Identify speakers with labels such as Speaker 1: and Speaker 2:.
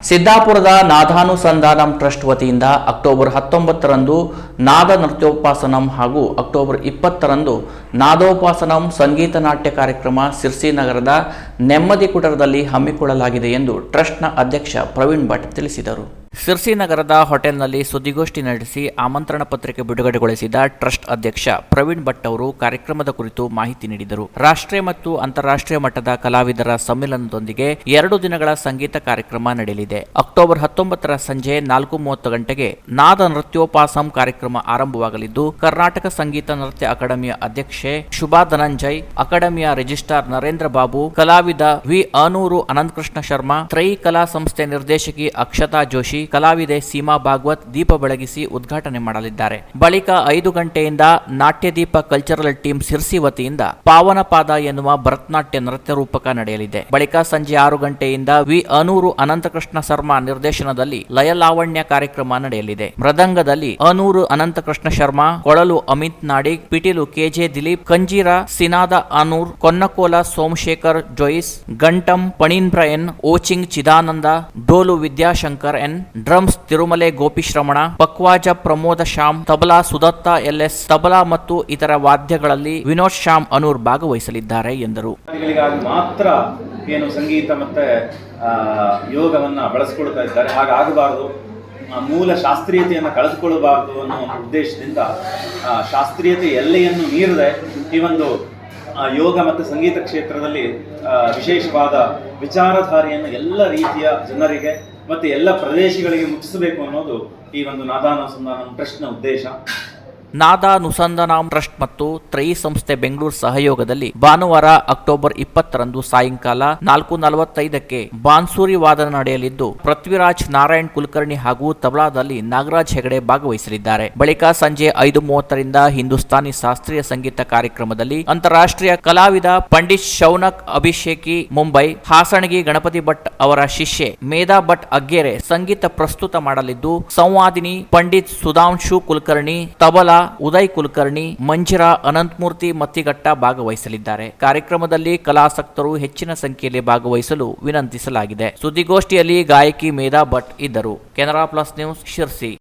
Speaker 1: ಸಿದ್ದಾಪುರದ ನಾದಾನುಸಂಧಾನಂ trust ವತಿಯಿಂದ October ಹತ್ತೊಂಬತ್ತರಂದು ನಾದ ನೃತ್ಯೋಪಾಸನಂ ಹಾಗೂ ಅಕ್ಟೋಬರ್ ಇಪ್ಪತ್ತರಂದು ನಾದೋಪಾಸನಂ ಸಂಗೀತ ನಾಟ್ಯ ಕಾರ್ಯಕ್ರಮ ಸಿರ್ಸಿ ನಗರದ ನೆಮ್ಮದಿ ಕುಟರದಲ್ಲಿ ಹಮ್ಮಿಕೊಳ್ಳಲಾಗಿದೆ ಎಂದು ಟ್ರಸ್ಟ್ನ ಅಧ್ಯಕ್ಷ ಪ್ರವೀಣ್ ಭಟ್ ತಿಳಿಸಿದರು. ಸಿರ್ಸಿ ನಗರದ ಹೋಟೆಲ್ನಲ್ಲಿ ಸುದ್ದಿಗೋಷ್ಠಿ ನಡೆಸಿ ಆಮಂತ್ರಣ ಪತ್ರಿಕೆ ಬಿಡುಗಡೆಗೊಳಿಸಿದ ಟ್ರಸ್ಟ್ ಅಧ್ಯಕ್ಷ ಪ್ರವೀಣ್ ಭಟ್ ಅವರು ಕಾರ್ಯಕ್ರಮದ ಕುರಿತು ಮಾಹಿತಿ ನೀಡಿದರು. ರಾಷ್ಟ್ರೀಯ ಮತ್ತು ಅಂತಾರಾಷ್ಟ್ರೀಯ ಮಟ್ಟದ ಕಲಾವಿದರ ಸಮ್ಮೇಳನದೊಂದಿಗೆ ಎರಡು ದಿನಗಳ ಸಂಗೀತ ಕಾರ್ಯಕ್ರಮ ನಡೆಯಲಿದೆ. ಅಕ್ಟೋಬರ್ ಹತ್ತೊಂಬತ್ತರ ಸಂಜೆ ನಾಲ್ಕು ಮೂವತ್ತು ಗಂಟೆಗೆ ನಾದ ನೃತ್ಯೋಪಾಸಂ ಕಾರ್ಯಕ್ರಮ ಆರಂಭವಾಗಲಿದ್ದು, ಕರ್ನಾಟಕ ಸಂಗೀತ ನೃತ್ಯ ಅಕಾಡೆಮಿಯ ಅಧ್ಯಕ್ಷೆ ಶುಭಾ ಧನಂಜಯ್, ಅಕಾಡೆಮಿಯ ರಿಜಿಸ್ಟ್ರಾರ್ ನರೇಂದ್ರ ಬಾಬು, ಕಲಾವಿದ ವಿ ಆನೂರು ಅನಂತಕೃಷ್ಣ ಶರ್ಮಾ ತ್ರೈ ಕಲಾ ಸಂಸ್ಥೆ ನಿರ್ದೇಶಕಿ ಅಕ್ಷತಾ ಜೋಶಿ ಕಲಾವಿದೆ ಸೀಮಾ ಭಾಗವತ್ ದೀಪ ಬೆಳಗಿಸಿ ಉದ್ಘಾಟನೆ ಮಾಡಲಿದ್ದಾರೆ. ಬಳಿಕ ಐದು ಗಂಟೆಯಿಂದ ನಾಟ್ಯದೀಪ ಕಲ್ಚರಲ್ ಟೀಮ್ ಸಿರ್ಸಿ ವತಿಯಿಂದ ಪಾವನ ಪಾದ ಎನ್ನುವ ಭರತನಾಟ್ಯ ನೃತ್ಯ ರೂಪಕ ನಡೆಯಲಿದೆ. ಬಳಿಕ ಸಂಜೆ ಆರು ಗಂಟೆಯಿಂದ ವಿ ಅನೂರು ಅನಂತಕೃಷ್ಣ ಶರ್ಮಾ ನಿರ್ದೇಶನದಲ್ಲಿ ಲಯಲಾವಣ್ಯ ಕಾರ್ಯಕ್ರಮ ನಡೆಯಲಿದೆ. ಮೃದಂಗದಲ್ಲಿ ಅನೂರು ಅನಂತಕೃಷ್ಣ ಶರ್ಮಾ, ಕೊಳಲು ಅಮಿತ್ ನಾಡಿಗ್ ಪಿಟೀಲು ಕೆಜೆ ದಿಲೀಪ್, ಕಂಜೀರ, ಸಿನಾದ ಅನೂರ್ ಕೊನ್ನಕೋಲ ಸೋಮಶೇಖರ್ ಜೋಯಿಸ್, ಗಂಟಂ ಪಣೀನ್ ಎನ್, ಓಚಿಂಗ್ ಚಿದಾನಂದ, ಡೋಲು ವಿದ್ಯಾಶಂಕರ್ ಎನ್ ಡ್ರಮ್ಸ್ ತಿರುಮಲೆ ಗೋಪಿಶ್ರಮಣ ಪಕ್ವಾಜ ಪ್ರಮೋದ ಶ್ಯಾಮ್, ತಬಲಾ ಸುದತ್ತ ಎಲ್ಎಸ್ ತಬಲಾ ಮತ್ತು ಇತರ ವಾದ್ಯಗಳಲ್ಲಿ ವಿನೋದ್ ಶ್ಯಾಮ್ ಅನೂರ್ ಭಾಗವಹಿಸಲಿದ್ದಾರೆ ಎಂದರು.
Speaker 2: ಮಾತ್ರ ಏನು ಸಂಗೀತ ಮತ್ತೆ ಯೋಗವನ್ನ ಬಳಸ್ಕೊಳ್ತಾ ಇದ್ದಾರೆ. ಹಾಗಾಗಬಾರದು. ಮೂಲ ಶಾಸ್ತ್ರೀಯತೆಯನ್ನು ಕಳೆದುಕೊಳ್ಳಬಾರದು ಅನ್ನೋ ಒಂದು ಉದ್ದೇಶದಿಂದ ಶಾಸ್ತ್ರೀಯತೆ ಎಲ್ಲೆಯನ್ನು ಮೀರದೆ ಈ ಒಂದು ಯೋಗ ಮತ್ತು ಸಂಗೀತ ಕ್ಷೇತ್ರದಲ್ಲಿ ವಿಶೇಷವಾದ ವಿಚಾರಧಾರೆಯನ್ನು ಎಲ್ಲ ರೀತಿಯ ಜನರಿಗೆ ಮತ್ತು ಎಲ್ಲ ಪ್ರದೇಶಗಳಿಗೆ ಮುಟ್ಟಿಸಬೇಕು ಅನ್ನೋದು ಈ ಒಂದು ನಾದಾನುಸಂಧಾನ ಟ್ರಸ್ಟ್ನ ಉದ್ದೇಶ.
Speaker 1: ನಾದ ನುಸಂದನಾಂ ಟ್ರಸ್ಟ್ ಮತ್ತು ತ್ರೈ ಸಂಸ್ಥೆ ಬೆಂಗಳೂರು ಸಹಯೋಗದಲ್ಲಿ ಭಾನುವಾರ ಅಕ್ಟೋಬರ್ ಇಪ್ಪತ್ತರಂದು ಸಾಯಂಕಾಲ ನಾಲ್ಕು ನಲವತ್ತೈದಕ್ಕೆ ಬಾನ್ಸೂರಿ ವಾದನ ನಡೆಯಲಿದ್ದು, ಪೃಥ್ವಿರಾಜ್ ನಾರಾಯಣ್ ಕುಲಕರ್ಣಿ ಹಾಗೂ ತಬಲಾದಲ್ಲಿ ನಾಗರಾಜ್ ಹೆಗಡೆ ಭಾಗವಹಿಸಲಿದ್ದಾರೆ. ಬಳಿಕ ಸಂಜೆ ಐದು ಮೂವತ್ತರಿಂದ ಹಿಂದೂಸ್ತಾನಿ ಶಾಸ್ತ್ರೀಯ ಸಂಗೀತ ಕಾರ್ಯಕ್ರಮದಲ್ಲಿ ಅಂತಾರಾಷ್ಟ್ರೀಯ ಕಲಾವಿದ ಪಂಡಿತ್ ಶೌನಕ್ ಅಭಿಷೇಕಿ ಮುಂಬೈ ಹಾಸಣಗಿ ಗಣಪತಿ ಭಟ್ ಅವರ ಶಿಷ್ಯೆ ಮೇಧಾ ಭಟ್ ಅಗ್ಗೆರೆ ಸಂಗೀತ ಪ್ರಸ್ತುತ ಮಾಡಲಿದ್ದು, ಸಂವಾದಿನಿ ಪಂಡಿತ್ ಸುಧಾಂಶು ಕುಲಕರ್ಣಿ, ತಬಲಾ ಉದಯ್ ಕುಲಕರ್ಣಿ, ಮಂಜಿರ ಅನಂತಮೂರ್ತಿ ಮತ್ತಿಗಟ್ಟ ಭಾಗವಹಿಸಲಿದ್ದಾರೆ. ಕಾರ್ಯಕ್ರಮದಲ್ಲಿ ಕಲಾಸಕ್ತರು ಹೆಚ್ಚಿನ ಸಂಖ್ಯೆಯಲ್ಲಿ ಭಾಗವಹಿಸಲು ವಿನಂತಿಸಲಾಗಿದೆ. ಸುದ್ದಿಗೋಷ್ಠಿಯಲ್ಲಿ ಗಾಯಕಿ ಮೇಧಾ ಭಟ್ ಇದ್ದರು. Canara plus news Sirsi.